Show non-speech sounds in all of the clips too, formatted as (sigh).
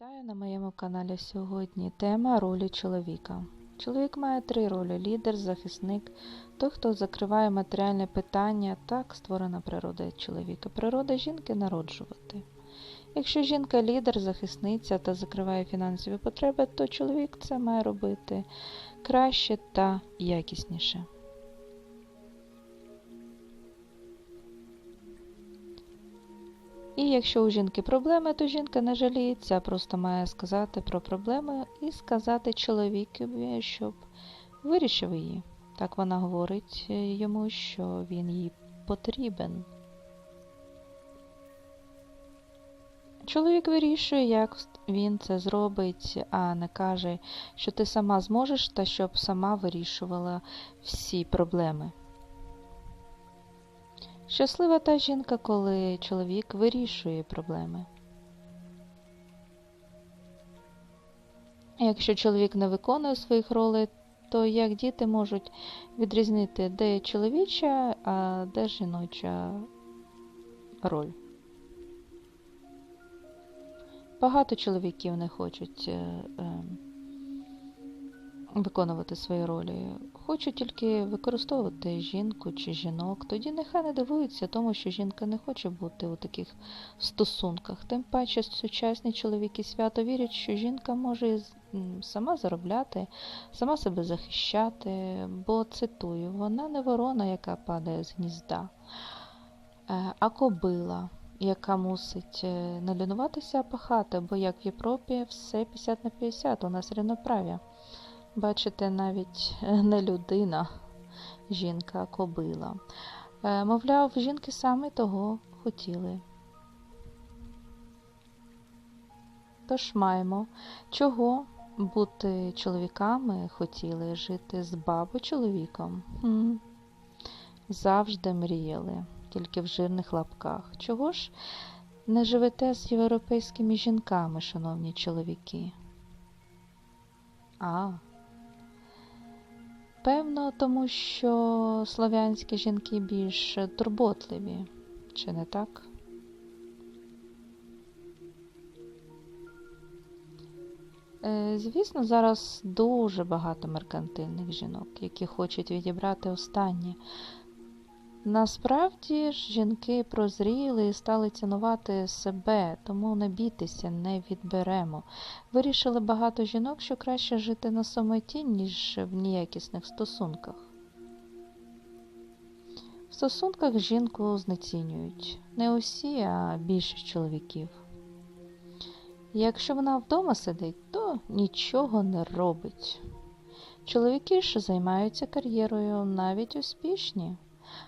Вітаю на моєму каналі сьогодні. Тема ролі чоловіка. Чоловік має три ролі: лідер, захисник, той, хто закриває матеріальне питання. Так створена природа чоловіка. Природа жінки народжувати. Якщо жінка лідер, захисниця та закриває фінансові потреби, то чоловік це має робити краще та якісніше. І якщо у жінки проблеми, то жінка не жаліється, просто має сказати про проблеми і сказати чоловікові, щоб вирішив її. Так вона говорить е, йому, що він їй потрібен. Чоловік вирішує, як він це зробить, а не каже, що ти сама зможеш та щоб сама вирішувала всі проблеми. Щаслива та жінка, коли чоловік вирішує проблеми. Якщо чоловік не виконує своїх ролей, то як діти можуть відрізнити, де чоловіча, а де жіноча роль? Багато чоловіків не хочуть е, е, виконувати свої ролі. Хочуть тільки використовувати жінку чи жінок, тоді нехай не дивуються тому, що жінка не хоче бути у таких стосунках. Тим паче сучасні чоловіки свято вірять, що жінка може сама заробляти, сама себе захищати, бо цитую, вона не ворона, яка падає з гнізда, е, а кобила. Яка мусить не лінуватися, а пахати, бо як в Європі все 50 на 50, у нас рівноправ'я. Бачите, навіть е, не людина, жінка, кобила. Е, Мовляв, жінки саме того хотіли. Тож маємо, чого бути чоловіками хотіли жити з бабо чоловіком. Завжди мріяли, тільки в жирних лапках. Чого ж не живете з європейськими жінками, шановні чоловіки? А, Певно, тому що слов'янські жінки більш турботливі, чи не так? Е, Звісно, зараз дуже багато меркантильних жінок, які хочуть відібрати останнє. Насправді ж жінки прозріли і стали цінувати себе, тому не бійтеся, не відберемо. Вирішили багато жінок, що краще жити на самоті, ніж в неякісних стосунках. В стосунках жінку знецінюють. Не усі, а більшість чоловіків. Якщо вона вдома сидить, то нічого не робить. Чоловіки ж займаються кар'єрою навіть успішні.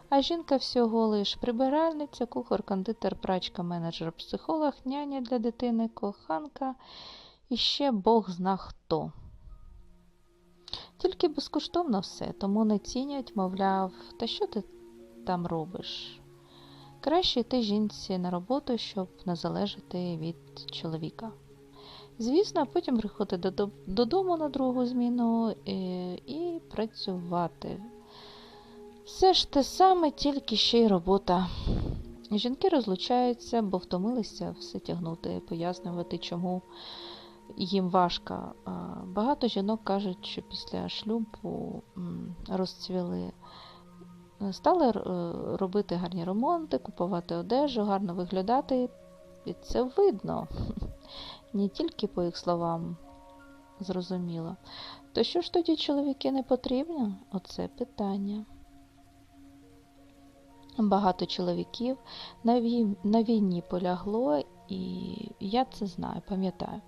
А жінка всього лиш прибиральниця, кухар, кондитер, прачка, менеджер, психолог, няня для дитини, коханка і ще Бог зна хто. Тільки безкоштовно все, тому не цінять, мовляв, та що ти там робиш? Краще йти жінці на роботу, щоб не залежати від чоловіка. Звісно, потім приходити додому на другу зміну і, і працювати. Все ж те саме, тільки ще й робота. Жінки розлучаються, бо втомилися все тягнути, пояснювати, чому їм важко. Багато жінок кажуть, що після шлюбу розцвіли. Стали е, робити гарні ремонти, купувати одежу, гарно виглядати. І це видно. (laughs) Не тільки по їх словам зрозуміло. То що ж тоді чоловіки не потрібні? Оце питання. Багато чоловіків на, вій... на війні полягло, і я це знаю, пам'ятаю.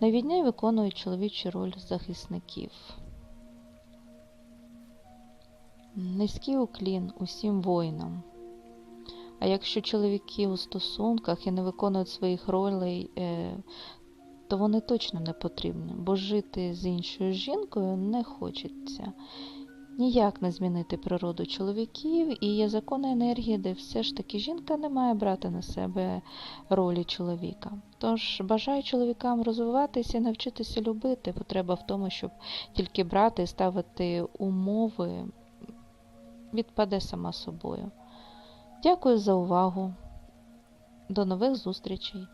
На війні виконують чоловічу роль захисників. Низький уклін усім воїнам. А якщо чоловіки у стосунках і не виконують своїх ролей, е, то вони точно не потрібні, бо жити з іншою жінкою не хочеться. Ніяк не змінити природу чоловіків, і є закони енергії, де все ж таки жінка не має брати на себе ролі чоловіка. Тож бажаю чоловікам розвиватися і навчитися любити. Потреба в тому, щоб тільки брати і ставити умови, відпаде сама собою. Дякую за увагу. До нових зустрічей!